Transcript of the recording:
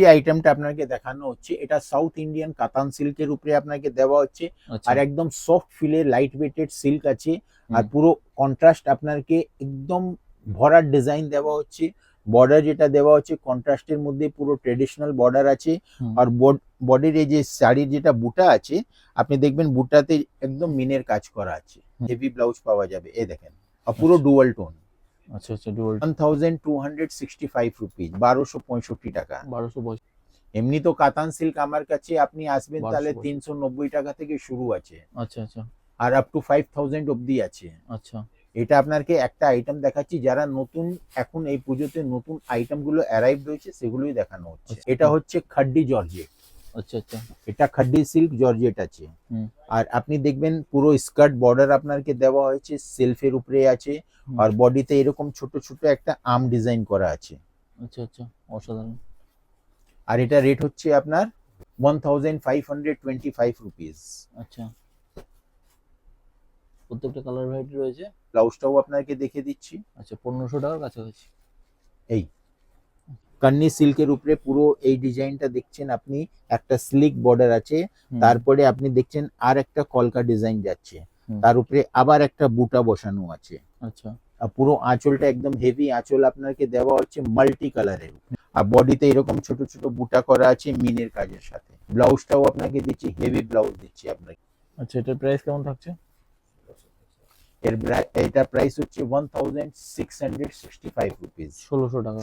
এই আইটেমটা আপনাকে দেখানো হচ্ছে। এটা সাউথ ইন্ডিয়ান কাতান সিল্কের উপরে আপনাকে দেওয়া হচ্ছে। আচ্ছা। আর একদম সফট ফিলের লাইট ওয়েটেড সিল্ক আছে। আর পুরো কন্ট্রাস্ট আপনাকে একদম ভরার ডিজাইন দেওয়া হচ্ছে। বর্ডার যেটা দেওয়া হচ্ছে কন্ট্রাস্টের মধ্যে পুরো ট্রেডিশনাল বর্ডার আছে। আর বডির এই যে শাড়ির যেটা বুটা আছে আপনি দেখবেন বুটাতে একদম মিনের কাজ করা আছে। হেভি ব্লাউজ পাওয়া যাবে। এই দেখেন। আর পুরো আচ্ছা। ডুয়াল টোন আচ্ছা আচ্ছা dual one thousand two hundred sixty five rupees বারোশো পঁয়ষট্টি টাকা। বারোশো পঁয়ষট্টি। এমনি তো কাতান সিল্ক আমার কাছে আপনি আসবেন তাহলে পঁয়ষট্টি। তিনশো নব্বই টাকা থেকে শুরু আছে। আচ্ছা আচ্ছা। আর আপ টু ফাইভ থাউজেন্ড অব্দি আছে। আচ্ছা। এটা আপনাকে একটা আইটেম দেখাচ্ছি যারা নতুন এখন এই পুজোতে নতুন আইটেমগুলো অ্যারাইভ রয়েছে সেগুলোই দেখানো হচ্ছে। আচ্ছা। এটা হচ্ছে খাড্ডি জর্জেট। আচ্ছা আচ্ছা। এটা খাড্ডি সিল্ক জর্জেট আছে। আর আপনি দেখবেন পুরো স্কার্ট বর্ডার আপনাকে দেওয়া হয়েছে সেলফের উপরে আছে আর বডিতে এরকম ছোট ছোট একটা আর্ম ডিজাইন করা আছে। আচ্ছা আচ্ছা। অসাধারণ। আর এটা রেট হচ্ছে আপনার one thousand five hundred twenty five rupees আচ্ছা। প্রত্যেকটা কালার ভ্যারাইটি রয়েছে? ব্লাউজটাও আপনাকে দেখে দিচ্ছি। আচ্ছা পনেরোশো টাকার কাছাকাছি। এই। কান্নি সিল্কের উপরে পুরো এই ডিজাইনটা দেখছেন আপনি একটা স্লিক বর্ডার আছে তারপরে আপনি দেখছেন আর একটা কলকা ডিজাইন যাচ্ছে তার উপরে আবার একটা বুটা বসানো আছে। আচ্ছা। পুরো আঁচলটা একদম হেভি আঁচল আপনাকে দেওয়া হচ্ছে মাল্টি কালারের আর বডিতে এরকম ছোট ছোট বুটা করা আছে মিনের কাজের সাথে। ব্লাউজটাও আপনাকে দিচ্ছি হেভি ব্লাউজ দিচ্ছি আপনাকে। আচ্ছা এটার প্রাইস কেমন থাকছে? এর এটা প্রাইস হচ্ছে one thousand six hundred sixty five rupees ষোলোশো টাকা।